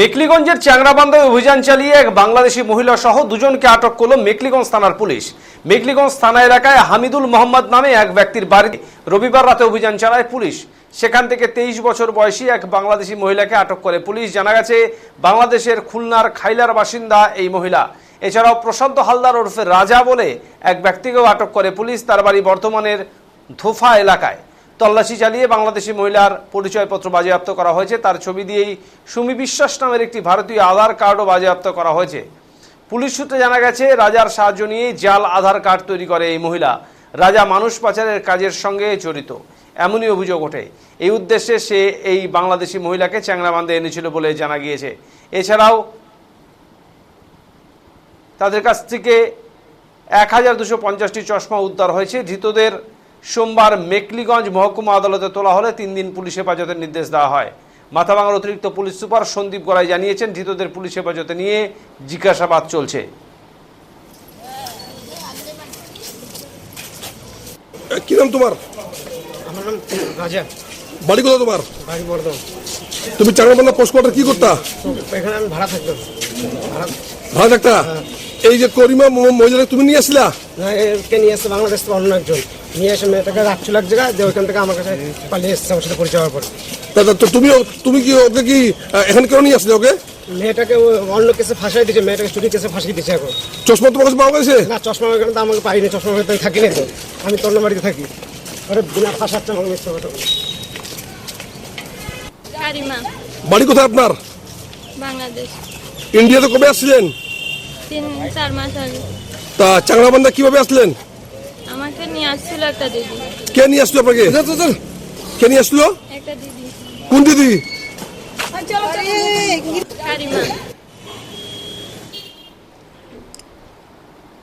মেকলিগঞ্জের চ্যাংরাবান্ধায় অভিযান চালিয়ে এক বাংলাদেশি মহিলা সহ দুজনকে আটক করল মেকলিগঞ্জ থানার পুলিশ। মেকলিগঞ্জ থানা এলাকায় হামিদুল মোহাম্মদ নামে এক ব্যক্তির বাড়িতে রবিবার রাতে অভিযান চালায় পুলিশ। সেখান থেকে তেইশ বছর বয়সী এক বাংলাদেশি মহিলাকে আটক করে পুলিশ। জানা গেছে, বাংলাদেশের খুলনার খাইলার বাসিন্দা এই মহিলা। এছাড়াও প্রশান্ত হালদার ওরফে রাজা বলে এক ব্যক্তিকেও আটক করে পুলিশ তার বাড়ি বর্তমানের ধোফা এলাকায়। তল্লাশি চালিয়ে বাংলাদেশি মহিলার পরিচয়পত্র বাজেয়াপ্ত করা হয়েছে। তার ছবি দিয়েই সুমি বিশ্বাস নামের একটি ভারতীয় আধার কার্ডও বাজেয়াপ্ত করা হয়েছে। পুলিশ সূত্রে জানা গেছে, রাজার সাহায্য নিয়েই জাল আধার কার্ড তৈরি করে এই মহিলা। রাজা মানুষ পাচারের কাজের সঙ্গে জড়িত। এমনই অভিযোগ ওঠে। এই উদ্দেশ্যে সে এই বাংলাদেশি মহিলাকে চ্যাংরাবান্ধে এনেছিল বলে জানা গিয়েছে। এছাড়াও তাদের কাছ থেকে এক হাজার দুশো পঞ্চাশটি চশমা উদ্ধার হয়েছে। ধৃতদের সোমবার মেকলিগঞ্জ মহকুমা আদালতে তোলা হলে তিন দিন পুলিশ হেফাজতের নির্দেশ দেওয়া হয়। মাথাভাঙার অতিরিক্ত পুলিশ সুপার সন্দীপ গড়াই জানিয়েছেন ধৃতদের পুলিশ হেফাজতে নিয়ে জিজ্ঞাসাবাদ চলছে। কি নাম তোমার? আমার নাম রাজা বাড়ি কোথা তোমার? বাড়ি বর্ধমান। তুমি চাঙ্গাবান্ধা পোস্ট কোয়ার্টার কি করতা? এখানে আমি ভাড়া থাকতাম। ভাড়া থাকতা? এই যে করিমা ম- মহিলাকে তুমি নিয়ে আসলা? না, একে নিয়ে এসছে বাংলাদেশ থেকে অন্য একজন। নিয়ে এসে মেয়েটাকে রাখছিল এক জায়গায় যে ওইখান থেকে আমার কাছে পালিয়ে এসছে আমার সাথে পরিচয় হওয়ার পর। তা তুমি ও- তুমি কি ওকে কি এখানে কেন নিয়ে আসলে ওকে? মেয়েটাকে অন্য কেসে ফাঁসাই দিয়েছে মেয়েটাকে চুরি কেসে ফাঁসিয়ে দিয়েছে এখন। চশমা তোমার কাছে পাওয়া গেছে? না চশমা ওইখানে তো আমাকে পাইনি চশমা আমি থাকি না তো আমি তোর বাড়িতে থাকি। ওরে বিনা ফাঁসাচ্ছে আমাকে মিথ্যা কথা বাড়ি কোথায় আপনার? বাংলাদেশ। ইন্ডিয়াতে কবে আসছিলেন? তিন চার মাস আগে। তা চাংরাবান্ধা কীভাবে আসলেন? আমাকে নিয়ে আসছিল একটা দিদি। কে নিয়ে আসলো আপনাকে? কে নিয়ে আসলো? একটা দিদি। কোন দিদি? কারিমা